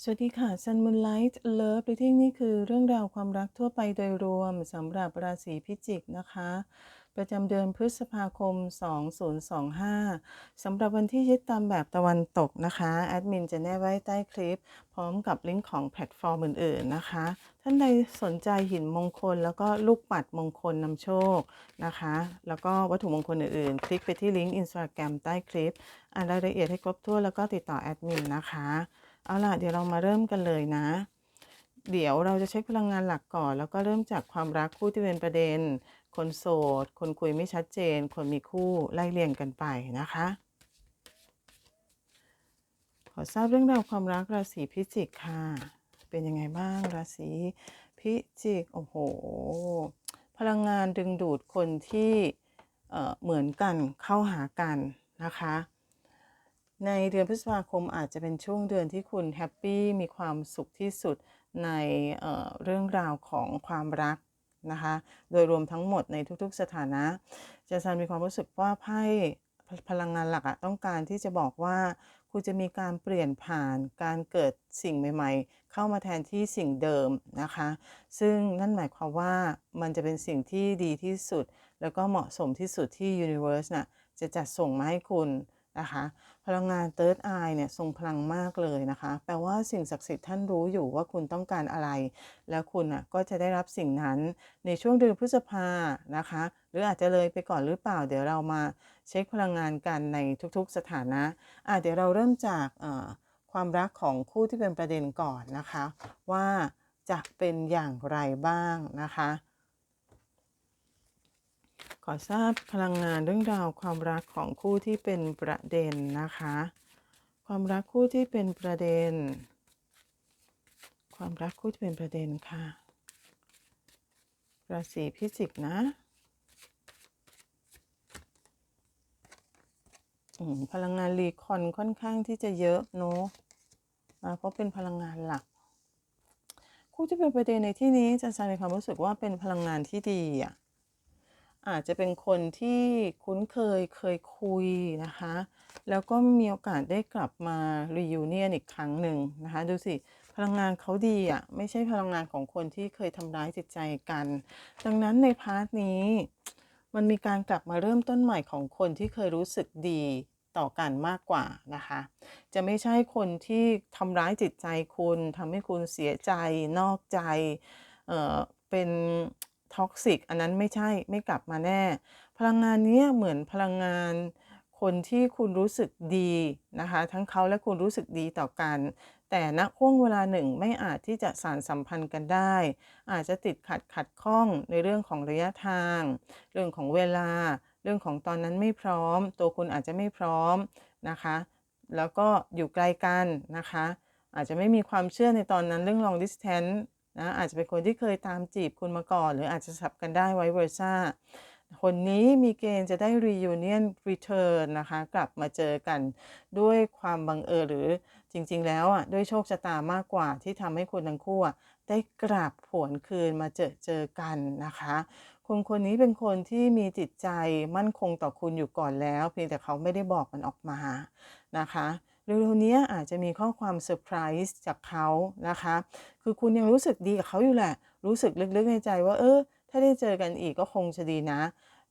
สวัสดีค่ะ Sun Moonlight Love Reading นี่คือเรื่องราวความรักทั่วไปโดยรวมสำหรับราศีพิจิกนะคะ ประจำเดือนพฤษภาคม 2025 สำหรับวันที่ยึดตามแบบตะวันตกนะคะ แอดมินจะแนบไว้ใต้คลิป พร้อมกับลิงก์ของแพลตฟอร์มอื่นๆนะคะ ท่านใดสนใจหินมงคล แล้วก็ลูกปัดมงคลนำโชคนะคะ แล้วก็วัตถุมงคลอื่นๆ คลิกไปที่ลิงก์อินสตาแกรมใต้คลิป อ่านรายละเอียดให้ครบถ้วนแล้วก็ติดต่อแอดมินนะคะ เอาล่ะเดี๋ยวเรามาเริ่มกันเลยนะ เดี๋ยวเราจะเช็คพลังงานหลักก่อน แล้วก็เริ่มจากความรักคู่ที่เป็นประเด็น คนโสด คนคุยไม่ชัดเจน คนมีคู่ไล่เรียงกันไปนะคะ ขอทราบเรื่องราวความรักราศีพิจิกค่ะ เป็นยังไงบ้างราศีพิจิกโอ้โห พลังงานดึงดูดคนที่เเหมือนกันเข้าหากันนะคะ ในเดือนพฤษภาคมอาจจะเป็นช่วงเดือนที่คุณแฮปปี้มีความสุขที่สุดในเเรื่องราวของความรักนะคะ โดยรวมทั้งหมดในทุกๆสถานะเจสันมีความรู้สึกว่าไพ่พลังงานหลักอะต้องการที่จะบอกว่าคุณจะมีการเปลี่ยนผ่านการเกิดสิ่งใหม่ ๆ เข้ามาแทนที่สิ่งเดิมนะคะ ซึ่งนั่นหมายความว่ามันจะเป็นสิ่งที่ดีที่สุด แล้วก็เหมาะสมที่สุดที่ Universe น่ะจะจัดส่งมาให้คุณ นะคะพลังงาน Third Eye เนี่ยทรงพลังมากเลยนะคะ แปลว่าสิ่งศักดิ์สิทธิ์ท่านรู้อยู่ว่าคุณต้องการอะไร แล้วคุณอะก็จะได้รับสิ่งนั้นในช่วงเดือนพฤษภานะคะ หรืออาจจะเลยไปก่อนหรือเปล่า เดี๋ยวเรามาเช็คพลังงานกันในทุกๆสถานะอะเดี๋ยวเราเริ่มจากความรักของคู่ที่เป็นประเด็นก่อนนะคะ ว่าจะเป็นอย่างไรบ้างนะคะ ขอทราบพลังงานเรื่องราวความรักของคู่ที่เป็นประเด็นนะคะ ความรักคู่ที่เป็นประเด็น ความรักคู่ที่เป็นประเด็นค่ะราศีพิจิกนะพลังงานรีคอนค่อนข้างที่จะเยอะเนอะเพราะเป็นพลังงานหลัก คู่ที่เป็นประเด็นในที่นี้จะใช้ในความรู้สึกว่าเป็นพลังงานที่ดีอะ อาจจะเป็นคนที่คุ้นเคยเคยคุยนะคะ แล้วก็มีโอกาสได้กลับมา reunion อีกครั้งหนึ่งนะคะ ดูสิ พลังงานเขาดีอะ ไม่ใช่พลังงานของคนที่เคยทำร้ายจิตใจกัน ดังนั้นในพาร์ทนี้ มันมีการกลับมาเริ่มต้นใหม่ของคนที่เคยรู้สึกดีต่อกันมากกว่านะคะ จะไม่ใช่คนที่ทำร้ายจิตใจคุณทำให้คุณเสียใจนอกใจ เอ่อเป็น ท็อกซิกอันนั้นไม่ใช่ไม่กลับมาแน่ พลังงานเนี้ยเหมือนพลังงานคนที่คุณรู้สึกดีนะคะ ทั้งเขาและคุณรู้สึกดีต่อกัน แต่ณห่วงเวลาหนึ่งไม่อาจที่จะสานสัมพันธ์กันได้ อาจจะติดขัดขัดข้องในเรื่องของระยะทาง เรื่องของเวลา เรื่องของตอนนั้นไม่พร้อม ตัวคุณอาจจะไม่พร้อมนะคะ แล้วก็อยู่ไกลกันนะคะ อาจจะไม่มีความเชื่อในตอนนั้นเรื่อง long distance นะอาจจะเป็นคนที่เคยตามจีบคุณมาก่อน หรืออาจจะสับกันได้ไว้เวอร์ซ่าคนนี้มีเกณฑ์จะได้ reunion return นะคะ กลับมาเจอกันด้วยความบังเอิญหรือจริง ๆ แล้วอะด้วยโชคชะตามากกว่าที่ทำให้คุณทั้งคู่อะได้กลับผวนคืนมาเจอเจอกันนะคะคนคนนี้เป็นคนที่มีจิตใจมั่นคงต่อคุณอยู่ก่อนแล้ว เพียงแต่เขาไม่ได้บอกมันออกมานะคะ เร็วๆนี้อาจจะมีข้อความเซอร์ไพรส์จากเขานะคะ คือคุณยังรู้สึกดีกับเขาอยู่แหละ รู้สึกลึกๆในใจว่า เออ ถ้าได้เจอกันอีกก็คงจะดีนะ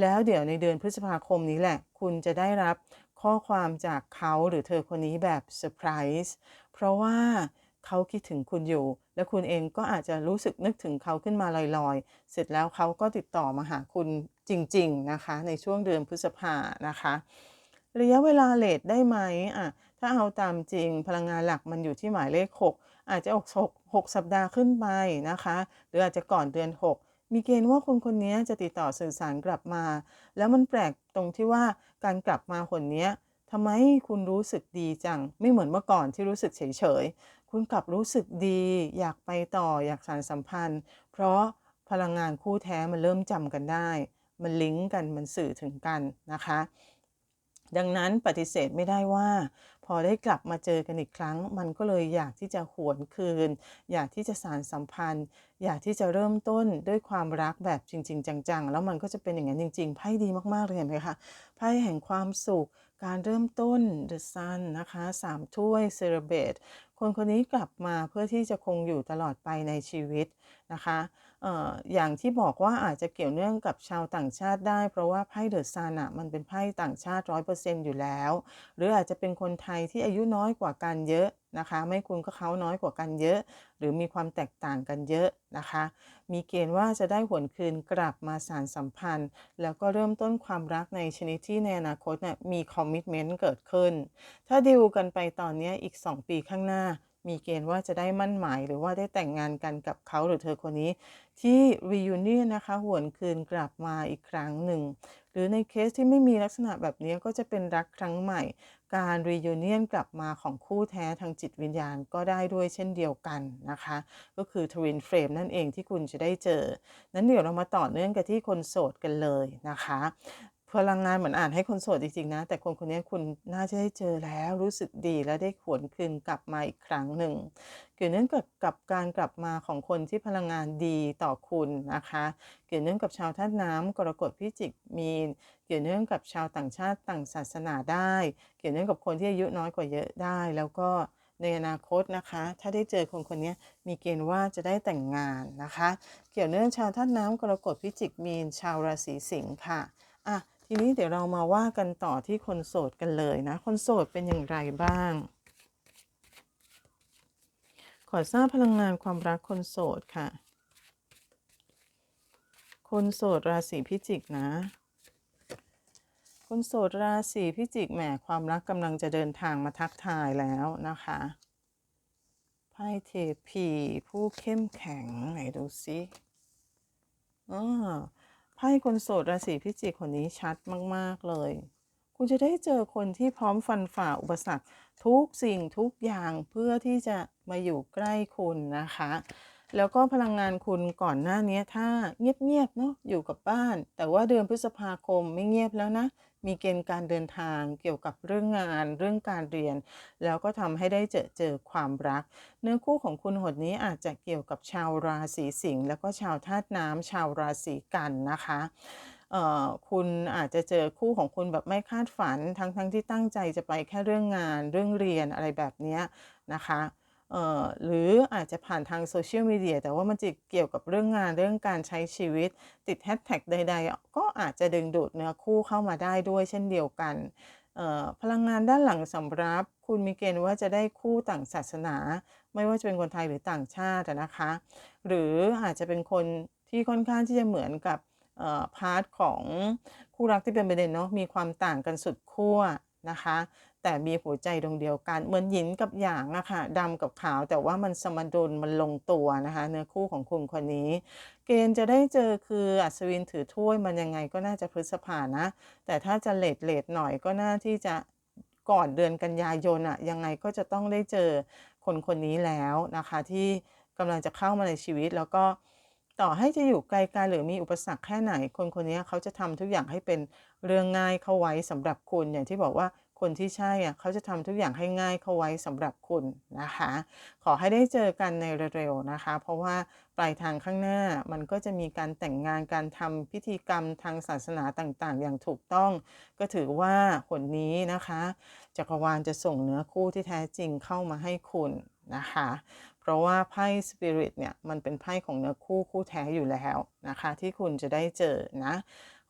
แล้วเดี๋ยวในเดือนพฤษภาคมนี้แหละ คุณจะได้รับข้อความจากเขาหรือเธอคนนี้แบบเซอร์ไพรส์เพราะว่าเขาคิดถึงคุณอยู่ และคุณเองก็อาจจะรู้สึกนึกถึงเขาขึ้นมาลอยๆ เสร็จแล้วเขาก็ติดต่อมาหาคุณจริง ๆ นะคะ ในช่วงเดือนพฤษภานะคะ ระยะเวลาเลทได้ไหมอะ ถ้าเอาตามจริงพลังงานหลักมันอยู่ที่หมายเลข 6 อาจจะออก6 6สัปดาห์ขึ้นไปนะคะ หรืออาจจะก่อนเดือน 6 มีเกณฑ์ว่าคนคนนี้จะติดต่อสื่อสารกลับมา แล้วมันแปลกตรงที่ว่าการกลับมาคนนี้ทำไมคุณรู้สึกดีจัง ไม่เหมือนเมื่อก่อนที่รู้สึกเฉยๆ คุณกลับรู้สึกดี อยากไปต่ออยากสานสัมพันธ์ เพราะพลังงานคู่แท้มันเริ่มจำกันได้ มันลิงก์กันมันสื่อถึงกันนะคะ ดังนั้นปฏิเสธไม่ได้ว่า พอได้กลับมาเจอกันอีกครั้ง มันก็เลยอยากที่จะหวนคืน อยากที่จะสานสัมพันธ์ อยากที่จะเริ่มต้นด้วยความรักแบบจริง ๆ จัง ๆ แล้วมันก็จะเป็นอย่างนั้นจริง ๆไพ่ดีมากๆเลยเห็นไหมคะไพ่แห่งความสุขการเริ่มต้น The Sun นะคะสามถ้วย Celebrate คนคนนี้กลับมาเพื่อที่จะคงอยู่ตลอดไปในชีวิตนะคะ อย่างที่บอกว่าอาจจะเกี่ยวเนื่องกับชาวต่างชาติได้ เพราะว่าไพ่เดอะซันะมันเป็นไพ่ต่างชาติร้อยเปอร์เซ็นต์อยู่แล้ว หรืออาจจะเป็นคนไทยที่อายุน้อยกว่ากันเยอะนะคะ ไม่คุณก็เขาน้อยกว่ากันเยอะ หรือมีความแตกต่างกันเยอะนะคะ มีเกณฑ์ว่าจะได้หวนคืนกลับมาสารสัมพันธ์ แล้วก็เริ่มต้นความรักในชนิดที่ในอนาคตเนี่ยมีคอมมิชเมนต์เกิดขึ้น ถ้าดิวกันไปตอนนี้อีก 2 ปีข้างหน้า มีเกณฑ์ว่าจะได้มั่นหมาย หรือว่าได้แต่งงานกันกับเขาหรือเธอคนนี้ ที่ reunion นะคะหวนคืนกลับมาอีกครั้งหนึ่ง หรือในเคสที่ไม่มีลักษณะแบบนี้ก็จะเป็นรักครั้งใหม่ การ reunion กลับมาของคู่แท้ทางจิตวิญญาณก็ได้ด้วยเช่นเดียวกันนะคะ ก็คือ twin flame นั่นเองที่คุณจะได้เจอ นั้นเดี๋ยวเรามาต่อเนื่องกันที่คนโสดกันเลยนะคะ พลังงานเหมือนอ่านให้คนโสดจริงๆนะ แต่คนคนนี้คุณน่าจะได้เจอแล้วรู้สึกดีและได้ขวนคืนกลับมาอีกครั้งหนึ่งเกี่ยวเนื่องกับกับการกลับมาของคนที่พลังงานดีต่อคุณนะคะ เกี่ยวเนื่องกับชาวธาตุน้ำกรกฎพิจิกมีนเกี่ยวเนื่องกับชาวต่างชาติต่างศาสนาได้ เกี่ยวเนื่องกับคนที่อายุน้อยกว่าเยอะได้ แล้วก็ในอนาคตนะคะ ถ้าได้เจอคนคนนี้มีเกณฑ์ว่าจะได้แต่งงานนะคะ เกี่ยวเนื่องชาวธาตุน้ำกรกฎพิจิกมีนชาวราศีสิงค์ค่ะอะ ทีนี้เดี๋ยวเรามาว่ากันต่อที่คนโสดกันเลยนะ คนโสดเป็นอย่างไรบ้าง ขอทราบพลังงานความรักคนโสดค่ะ คนโสดราศีพิจิกนะ คนโสดราศีพิจิกแหมความรักกำลังจะเดินทางมาทักทายแล้วนะคะไพ่เทพีผู้เข้มแข็งไหนดูสิอ่าไพ่คนโสดราศีพิจิกคนนี้ชัดมาก ๆ เลย คุณจะได้เจอคนที่พร้อมฟันฝ่าอุปสรรค ทุกสิ่งทุกอย่างเพื่อที่จะมาอยู่ใกล้คุณนะคะ แล้วก็พลังงานคุณก่อนหน้านี้ถ้าเงียบๆเนาะอยู่กับบ้าน แต่ว่าเดือนพฤษภาคมไม่เงียบแล้วนะ มีเกณฑ์การเดินทางเกี่ยวกับเรื่องงาน เรื่องการเรียน แล้วก็ทำให้ได้เจอเจอความรัก เนื้อคู่ของคุณหดนี้อาจจะเกี่ยวกับชาวราศีสิงห์แล้วก็ชาวธาตุน้ำชาวราศีกันนะคะคุณอาจจะเจอคู่ของคุณแบบไม่คาดฝัน ทั้งทั้งที่ตั้งใจจะไปแค่เรื่องงาน เรื่องเรียนอะไรแบบนี้นะคะ หรืออาจจะผ่านทางโซเชียลมีเดียแต่ว่ามันจะเกี่ยวกับเรื่องงานเรื่องการใช้ชีวิต ติดแฮชแท็กใด ๆ ก็อาจจะดึงดูดเนื้อคู่เข้ามาได้ด้วยเช่นเดียวกันพลังงานด้านหลังสำรับ คุณมีเกณฑ์ว่าจะได้คู่ต่างศาสนา ไม่ว่าจะเป็นคนไทยหรือต่างชาตินะคะ หรืออาจจะเป็นคนที่ค่อนข้างที่จะเหมือนกับพาร์ทของคู่รักที่เป็นประเด็นเนาะมีความต่างกันสุดขั้วนะคะ แต่มีหัวใจดวงเดียวกัน เหมือนหยินกับหยางอะค่ะดำกับขาว แต่ว่ามันสมดุลมันลงตัวนะคะ เนื้อคู่ของคุณคนนี้ เกณฑ์จะได้เจอคืออัศวินถือถ้วยมันยังไงก็น่าจะพฤษภานะ แต่ถ้าจะเลทเลทหน่อยก็น่าที่จะก่อนเดือนกันยายนอะยังไงก็จะต้องได้เจอคนคนนี้แล้วนะคะ ที่กำลังจะเข้ามาในชีวิตแล้วก็ต่อให้จะอยู่ไกลกันหรือมีอุปสรรคแค่ไหน คนคนนี้เขาจะทำทุกอย่างให้เป็นเรื่องง่ายเข้าไว้สำหรับคุณอย่างที่บอกว่า คนที่ใช่อะเขาจะทำทุกอย่างให้ง่ายเข้าไว้สำหรับคุณนะคะ ขอให้ได้เจอกันในเร็วๆนะคะ เพราะว่าปลายทางข้างหน้ามันก็จะมีการแต่งงานการทำพิธีกรรมทางศาสนาต่างๆ อย่างถูกต้อง ก็ถือว่าผลนี้นะคะจักรวาลจะส่งเนื้อคู่ที่แท้จริงเข้ามาให้คุณนะคะ เพราะว่าไพ่สปิริตเนี่ยมันเป็นไพ่ของเนื้อคู่คู่แท้อยู่แล้วนะคะ ที่คุณจะได้เจอนะ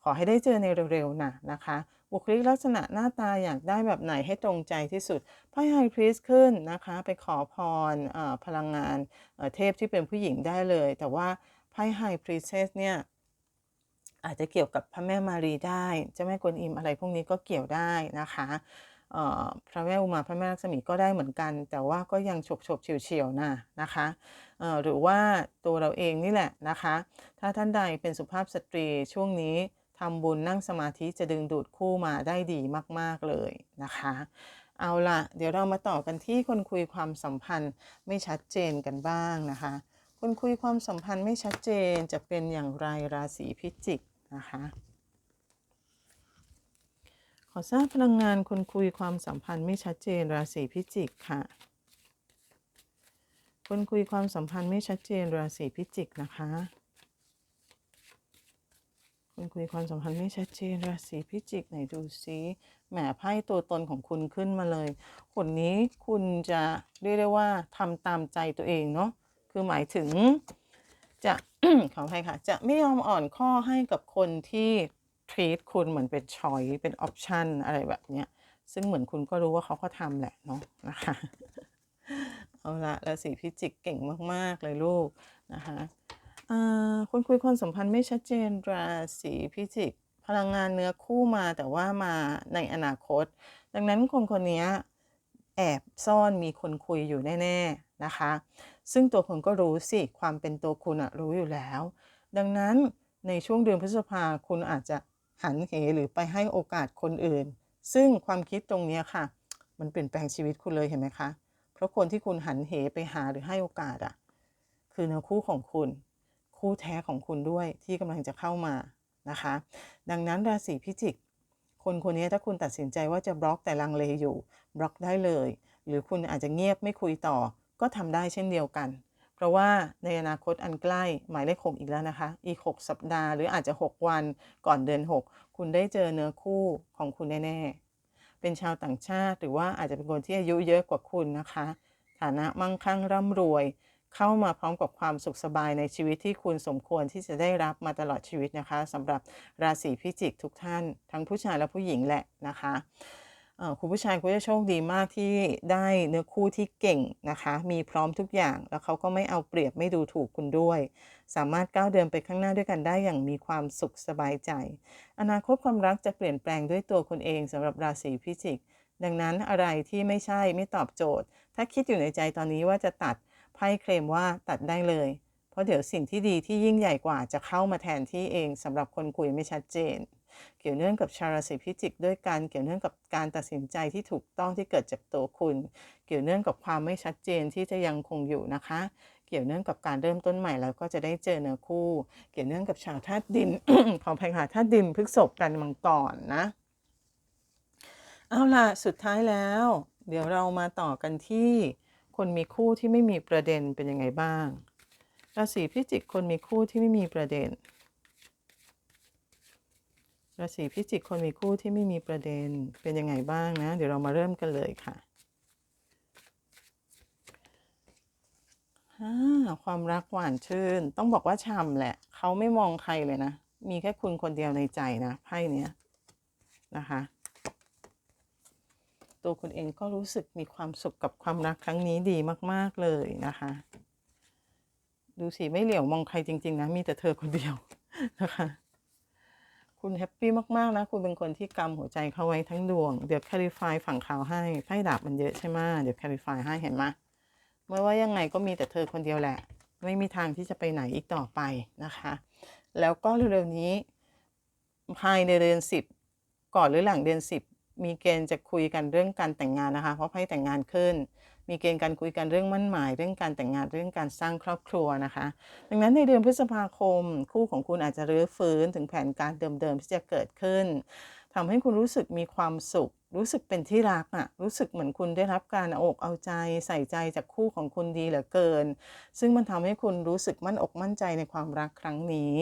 ขอให้ได้เจอในเร็วๆนะนะคะ บุคลิกลักษณะหน้าตาอยากได้แบบไหนให้ตรงใจที่สุดไพ่ไฮพรีสขึ้นนะคะ ไปขอพรอพลังงานเทพที่เป็นผู้หญิงได้เลย แต่ว่าไพ่ไฮพรีเซสเนี่ยอาจจะเกี่ยวกับพระแม่มารีได้เจ้าแม่กวนอิมอะไรพวกนี้ก็เกี่ยวได้นะคะพระแม่อุมาพระแม่ลักษมีก็ได้เหมือนกัน แต่ว่าก็ยังฉกฉกเฉียวเฉียวๆนะนะคะหรือว่าตัวเราเองนี่แหละนะคะ ถ้าท่านใดเป็นสุภาพสตรีช่วงนี้ ทำบุญนั่งสมาธิจะดึงดูดคู่มาได้ดีมาก ๆ เลยนะคะ เอาละเดี๋ยวเรามาต่อกันที่คนคุยความสัมพันธ์ไม่ชัดเจนกันบ้างนะคะ คนคุยความสัมพันธ์ไม่ชัดเจนจะเป็นอย่างไรราศีพิจิกนะคะ ขอทราบพลังงานคนคุยความสัมพันธ์ไม่ชัดเจนราศีพิจิกค่ะ คนคุยความสัมพันธ์ไม่ชัดเจนราศีพิจิกนะคะ คุณคุยความสัมพันธ์ไม่ชัดเจนราศีพิจิกไหนดูซิแหมไพ่ตัวตนของคุณขึ้นมาเลยคนนี้คุณจะเรียกได้ว่าทำตามใจตัวเองเนาะคือหมายถึงจะขออภัยค่ะ จะไม่ยอมอ่อนข้อให้กับคนที่ treat คุณเหมือนเป็นช้อยเป็นออปชันอะไรแบบเนี้ยซึ่งเหมือนคุณก็รู้ว่าเขาก็ทำแหละเนาะนะคะเอาละราศีพิจิกเก่งมาก ๆ เลยลูกนะคะ คุณคุยความสัมพันธ์ไม่ชัดเจนราศีพิจิก พลังงานเนื้อคู่มาแต่ว่ามาในอนาคต ดังนั้นคนคนนี้แอบซ่อนมีคนคุยอยู่แน่ ๆนะคะ ซึ่งตัวคุณก็รู้สิ ความเป็นตัวคุณอะรู้อยู่แล้ว ดังนั้นในช่วงเดือนพฤษภาคุณอาจจะหันเหหรือไปให้โอกาสคนอื่น ซึ่งความคิดตรงนี้ค่ะ มันเปลี่ยนแปลงชีวิตคุณเลยเห็นไหมคะ เพราะคนที่คุณหันเหไปหาหรือให้โอกาสอะคือเนื้อคู่ของคุณ คู่แท้ของคุณด้วยที่กำลังจะเข้ามานะคะ ดังนั้นราศีพิจิก คนคนนี้ถ้าคุณตัดสินใจว่าจะบล็อกแต่ลังเลอยู่ บล็อกได้เลย หรือคุณอาจจะเงียบไม่คุยต่อ ก็ทำได้เช่นเดียวกัน เพราะว่าในอนาคตอันใกล้หมายเลขหกอีกแล้วนะคะ อีก 6 สัปดาห์หรืออาจจะ 6 วันก่อนเดือน 6 คุณได้เจอเนื้อคู่ของคุณแน่ๆเป็นชาวต่างชาติหรือว่าอาจจะเป็นคนที่อายุเยอะกว่าคุณนะคะ ฐานะมั่งคั่งร่ำรวย เข้ามาพร้อมกับความสุขสบายในชีวิตที่คุณสมควรที่จะได้รับมาตลอดชีวิตนะคะสำหรับราศีพิจิกทุกท่าน ทั้งผู้ชายและผู้หญิงแหละนะคะคุณผู้ชายคุณจะโชคดีมากที่ได้เนื้อคู่ที่เก่งนะคะ มีพร้อมทุกอย่างแล้วเขาก็ไม่เอาเปรียบไม่ดูถูกคุณด้วย สามารถก้าวเดินไปข้างหน้าด้วยกันได้อย่างมีความสุขสบายใจ อนาคตความรักจะเปลี่ยนแปลงด้วยตัวคุณเองสำหรับราศีพิจิก ดังนั้นอะไรที่ไม่ใช่ไม่ตอบโจทย์ ถ้าคิดอยู่ในใจตอนนี้ว่าจะตัด ไพ่เคลมว่าตัดได้เลย เพราะเดี๋ยวสิ่งที่ดีที่ยิ่งใหญ่กว่าจะเข้ามาแทนที่เองสำหรับคนคุยไม่ชัดเจน เกี่ยวเนื่องกับชาวราศีพิจิกด้วยกัน เกี่ยวเนื่องกับการตัดสินใจที่ถูกต้องที่เกิดจากตัวคุณ เกี่ยวเนื่องกับความไม่ชัดเจนที่จะยังคงอยู่นะคะ เกี่ยวเนื่องกับการเริ่มต้นใหม่แล้วก็จะได้เจอเนื้อคู่ เกี่ยวเนื่องกับชาวธาตุดินขออภัยค่ธาตุดินพฤษภกันมังกรนะเอาล่ะสุดท้ายแล้ว เดี๋ยวเรามาต่อกันที่ คนมีคู่ที่ไม่มีประเด็นเป็นยังไงบ้าง ราศีพิจิกคนมีคู่ที่ไม่มีประเด็น ราศีพิจิกคนมีคู่ที่ไม่มีประเด็นเป็นยังไงบ้างนะ เดี๋ยวเรามาเริ่มกันเลยค่ะความรักหวานชื่น ต้องบอกว่าช่ำแหละ เขาไม่มองใครเลยนะ มีแค่คุณคนเดียวในใจนะไพ่เนี้ยนะคะ ตัวคุณเองก็รู้สึกมีความสุขกับความรักครั้งนี้ดีมาก ๆ เลยนะคะ ดูสิไม่เหลียวมองใครจริง ๆ นะ มีแต่เธอคนเดียวนะคะ คุณแฮปปี้มาก ๆ นะ คุณเป็นคนที่กำหัวใจเข้าไว้ทั้งดวง เดี๋ยวแคลิฟายฝั่งขาวให้ไพ่ดาบมันเยอะใช่ไหมเดี๋ยวแคลิฟายให้เห็นไหมเมื่อว่ายังไงก็มีแต่เธอคนเดียวแหละ ไม่มีทางที่จะไปไหนอีกต่อไปนะคะ แล้วก็เร็วๆนี้ภายในเดือนสิบก่อนหรือหลังเดือนสิบ มีเกณฑ์จะคุยกันเรื่องการแต่งงานนะคะ เพราะไพ่แต่งงานขึ้น มีเกณฑ์การคุยกันเรื่องมั่นหมาย เรื่องการแต่งงานเรื่องการสร้างครอบครัวนะคะ ดังนั้นในเดือนพฤษภาคม คู่ของคุณอาจจะรื้อฟื้นถึงแผนการเดิมๆที่จะเกิดขึ้นทำให้คุณรู้สึกมีความสุข รู้สึกเป็นที่รักอะรู้สึกเหมือนคุณได้รับการเอาอกเอาใจใส่ใจจากคู่ของคุณดีเหลือเกิน ซึ่งมันทำให้คุณรู้สึกมั่นอกมั่นใจในความรักครั้งนี้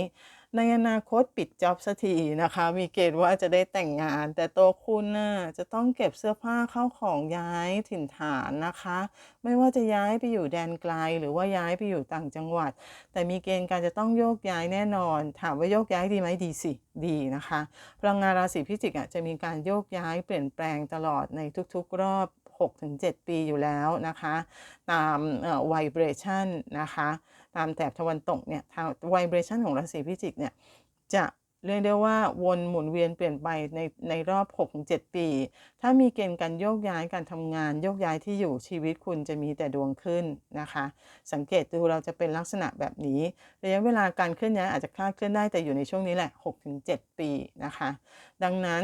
ในอนาคตปิดจ็อบสักทีนะคะ มีเกณฑ์ว่าจะได้แต่งงาน แต่ตัวคุณน่ะจะต้องเก็บเสื้อผ้าเข้าของย้ายถิ่นฐานนะคะ ไม่ว่าจะย้ายไปอยู่แดนไกลหรือว่าย้ายไปอยู่ต่างจังหวัด แต่มีเกณฑ์การจะต้องโยกย้ายแน่นอน ถามว่าโยกย้ายดีไหมดีสิดีนะคะพลังงานราศีพิจิกอะจะมีการโยกย้ายเปลี่ยนแปลงตลอดในทุกๆรอบ 6-7 ปีอยู่แล้วนะคะ ตามไวเบรชันนะคะ ตามแถบตะวันตกเนี่ยทางไวเบรชันของราศีพิจิกเนี่ยจะเรียกได้ว่าวนหมุนเวียนเปลี่ยนไปในในรอบ 6-7 ปี ถ้ามีเกณฑ์การโยกย้ายการทำงานโยกย้ายที่อยู่ชีวิตคุณจะมีแต่ดวงขึ้นนะคะ สังเกตดูเราจะเป็นลักษณะแบบนี้ระยะเวลาการเคลื่อนย้ายอาจจะคลาดเคลื่อนได้แต่อยู่ในช่วงนี้แหละ 6-7 ปีนะคะ ดังนั้น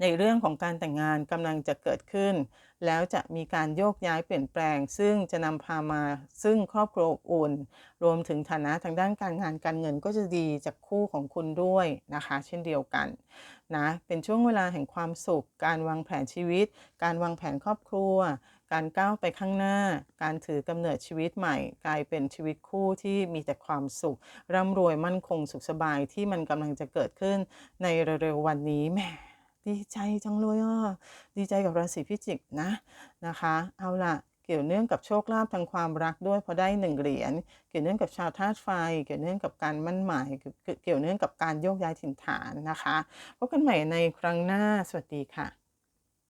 ในเรื่องของการแต่งงานกำลังจะเกิดขึ้น แล้วจะมีการโยกย้ายเปลี่ยนแปลง ซึ่งจะนำพามาซึ่งครอบครัวอบอุ่น รวมถึงฐานะทางด้านการงานการเงินก็จะดีจากคู่ของคุณด้วยนะคะ เช่นเดียวกันนะเป็นช่วงเวลาแห่งความสุข การวางแผนชีวิต การวางแผนครอบครัว การก้าวไปข้างหน้า การถือกำเนิดชีวิตใหม่ กลายเป็นชีวิตคู่ที่มีแต่ความสุข ร่ำรวยมั่นคงสุขสบายที่มันกำลังจะเกิดขึ้นในเร็วๆวันนี้แหม ดีใจจังเลยอะดีใจกับราศีพิจิกนะนะคะ เอาล่ะเกี่ยวเนื่องกับโชคลาภทางความรักด้วยเพราะได้หนึ่งเหรียญเกี่ยวเนื่องกับชาวธาตุไฟ เกี่ยวเนื่องกับการมั่นหมายเกี่ยวเกี่ยวเนื่องกับการโยกย้ายถิ่นฐานนะคะพบกันใหม่ในครั้งหน้าสวัสดีค่ะ